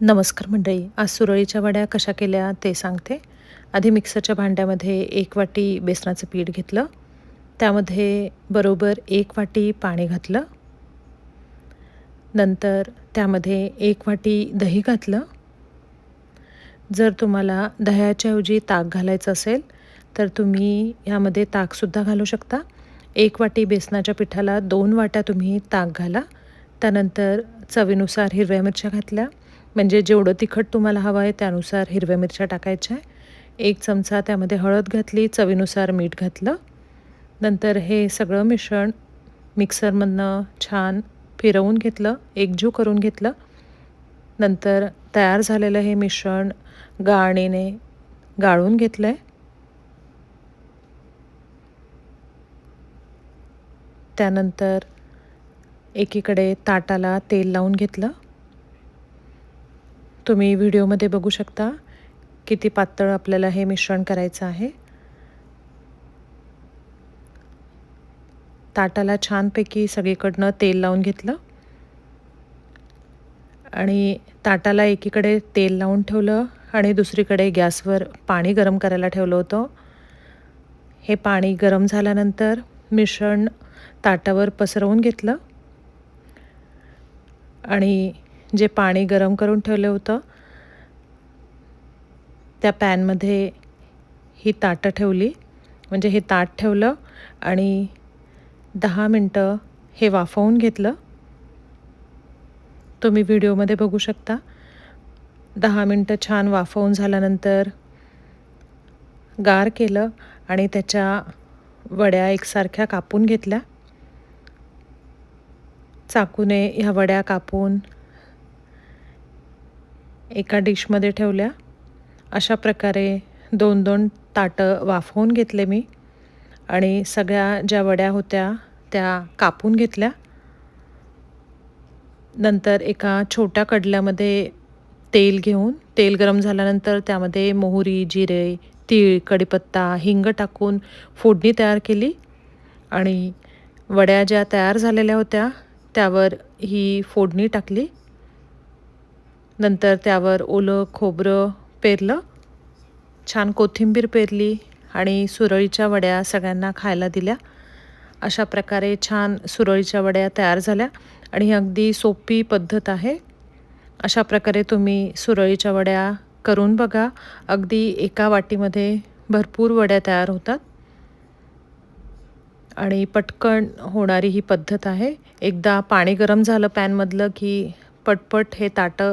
नमस्कार मंडळी आज सुरळीच्या वड्या कशा केल्या ते सांगते. आधी मिक्सरच्या भांड्यामध्ये एक वाटी बेसनाचं पीठ घेतलं. त्यामध्ये बरोबर एक वाटी पाणी घातलं. नंतर त्यामध्ये एक वाटी दही घातलं. जर तुम्हाला दह्याच्याऐवजी ताक घालायचं असेल तर तुम्ही ह्यामध्ये ताकसुद्धा घालू शकता. एक वाटी बेसनाच्या पिठाला दोन वाट्या तुम्ही ताक घाला. त्यानंतर चवीनुसार हिरव्या मिरच्या घातल्या. म्हणजे जेवढं तिखट तुम्हाला हवं आहे त्यानुसार हिरव्या मिरच्या टाकायच्या आहे. एक चमचा त्यामध्ये हळद घातली चवीनुसार मीठ घातलं. नंतर हे सगळं मिश्रण मिक्सरमधनं छान फिरवून घेतलं एकजीव करून घेतलं. नंतर तयार झालेलं हे मिश्रण गाळणीने गाळून घेतलं आहे त्यानंतर एकीकडे ताटाला तेल लावून घेतलं. तुम्ही व्हिडिओमध्ये बघू शकता किती पातळ आपल्याला हे मिश्रण करायचं आहे. ताटाला छानपैकी सगळीकडनं तेल लावून घेतलं. आणि ताटाला एकीकडे तेल लावून ठेवलं आणि दुसरीकडे गॅसवर पाणी गरम करायला ठेवलं होतं. हे पाणी गरम झाल्यानंतर मिश्रण ताटावर पसरवून घेतलं. आणि जे पाणी गरम करून ठेवलं होतं त्या पॅनमध्ये ही ताटं ठेवली. म्हणजे हे ताट ठेवलं आणि दहा मिनटं हे वाफवून घेतलं. तुम्ही व्हिडिओमध्ये बघू शकता. दहा मिनटं छान वाफवून झाल्यानंतर गार केलं आणि त्याच्या वड्या एकसारख्या कापून घेतल्या. चाकूने ह्या वड्या कापून एका डिशमध्ये ठेवल्या. अशा प्रकारे दोन दोन ताटं वाफवून घेतले मी आणि सगळ्या ज्या वड्या होत्या त्या कापून घेतल्या. नंतर एका छोट्या कडल्यामध्ये तेल घेऊन तेल गरम झाल्यानंतर त्यामध्ये मोहरी जिरे तीळ कडीपत्ता हिंग टाकून फोडणी तयार केली आणि वड्या ज्या तयार झालेल्या होत्या त्यावर ही फोडणी टाकली. नंतर त्यावर ओलं खोबरं पेरलं. छान कोथिंबीर पेरली आणि सुरळीच्या वड्या सगळ्यांना खायला दिल्या. अशा प्रकारे छान सुरळीच्या वड्या तयार झाल्या आणि ही अगदी सोपी पद्धत आहे. अशा प्रकारे तुम्ही सुरळीच्या वड्या करून बघा. अगदी एका वाटीमध्ये भरपूर वड्या तयार होतात. आणि पटकन होणारी ही पद्धत आहे. एकदा पाणी गरम झालं पॅनमधलं की पटपट हे ताटं